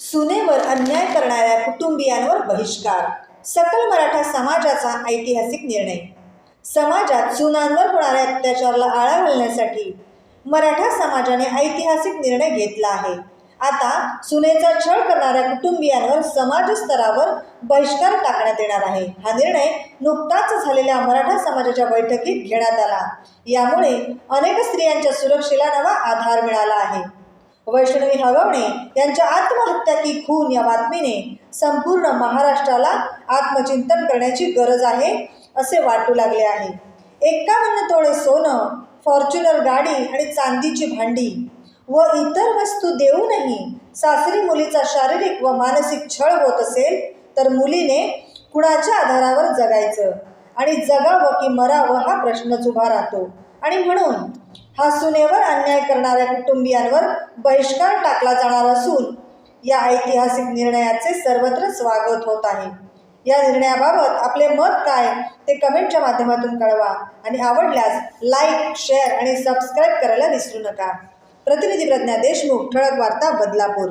सुनेवर अन्याय करणाऱ्या कुटुंबियांवर बहिष्कार. सकल मराठा समाजाचा ऐतिहासिक निर्णय. समाजात सुनांवर होणाऱ्या अत्याचाराला आळा घालण्यासाठी मराठा समाजाने ऐतिहासिक निर्णय घेतला आहे. आता सुनेचा छळ करणाऱ्या कुटुंबियांवर समाजस्तरावर बहिष्कार टाकण्यात येणार आहे. हा निर्णय नुकताच झालेल्या मराठा समाजाच्या बैठकीत घेण्यात आला. यामुळे अनेक स्त्रियांच्या सुरक्षेला नवा आधार मिळाला आहे. वैष्णवी हगवणे यांच्या आत्महत्या की खून या बातमीने संपूर्ण महाराष्ट्राला आत्मचिंतन करण्याची गरज आहे असे वाटू लागले आहे. एक्कावन्न तोळे सोनं फॉर्च्युनर गाडी आणि चांदीची भांडी व इतर वस्तू देऊनही सासरी मुलीचा शारीरिक व मानसिक छळ होत असेल तर मुलीने कुणाच्या आधारावर जगायचं? आणि जगावं की मरावं हा प्रश्नच उभा राहतो. आणि म्हणून हा सुनेवर अन्याय करणाऱ्या कुटुंबियांवर बहिष्कार टाकला जाणार असून या ऐतिहासिक निर्णयाचे सर्वत्र स्वागत होत आहे. या निर्णयाबाबत आपले मत काय ते कमेंटच्या माध्यमातून कळवा आणि आवडल्यास लाईक शेअर आणि सबस्क्राईब करायला विसरू नका. प्रतिनिधी प्रज्ञा देशमुख ठळक वार्ता बदलापूर.